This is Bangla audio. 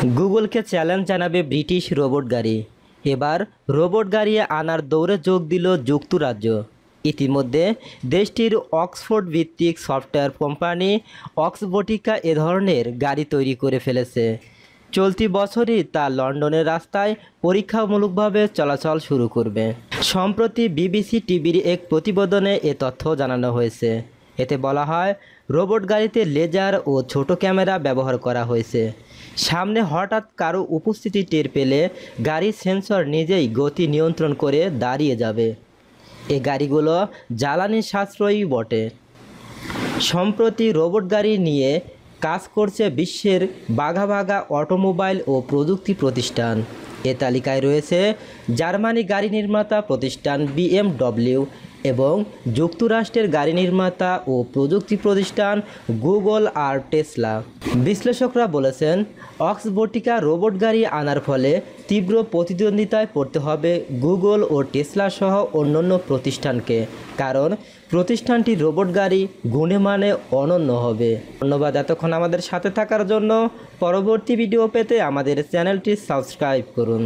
গুগলকে চ্যালেঞ্জ জানাবে ব্রিটিশ রোবট গাড়ি। এবার রোবট গাড়ি আনার দৌড়ে যোগ দিল যুক্তরাজ্য। ইতিমধ্যে দেশটির অক্সফোর্ড ভিত্তিক সফটওয়্যার কোম্পানি অক্সবোটিকা এ ধরনের গাড়ি তৈরি করে ফেলেছে। চলতি বছরই তা লন্ডনের রাস্তায় পরীক্ষামূলকভাবে চলাচল শুরু করবে। সম্প্রতি বিবিসি টিভির এক প্রতিবেদনে এ তথ্য জানানো হয়েছে। এতে বলা হয়, রোবট গাড়িতে লেজার ও ছোট ক্যামেরা ব্যবহার করা হয়েছে। সামনে হঠাৎ কারও উপস্থিতি টের পেলে গাড়ির সেন্সর নিজেই গতি নিয়ন্ত্রণ করে দাঁড়িয়ে যাবে। এ গাড়িগুলো জ্বালানি সাশ্রয়ী বটে। সম্প্রতি রোবট গাড়ি নিয়ে কাজ করছে বিশ্বের বাঘা বাঘা অটোমোবাইল ও প্রযুক্তি প্রতিষ্ঠান। এ তালিকায় রয়েছে জার্মানি গাড়ি নির্মাতা প্রতিষ্ঠান বিএমডব্লিউ এবং যুক্তরাষ্ট্রের গাড়ি নির্মাতা ও প্রযুক্তি প্রতিষ্ঠান গুগল আর টেসলা। বিশ্লেষকরা বলেছেন, অক্সবোটিকা রোবট গাড়ি আনার ফলে তীব্র প্রতিদ্বন্দ্বিতায় পড়তে হবে গুগল ও টেসলা সহ অন্যান্য প্রতিষ্ঠানকে, কারণ প্রতিষ্ঠানটি রোবট গাড়ি গুণে মানে অনন্য হবে। ধন্যবাদ এতক্ষণ আমাদের সাথে থাকার জন্য। পরবর্তী ভিডিও পেতে আমাদের চ্যানেলটি সাবস্ক্রাইব করুন।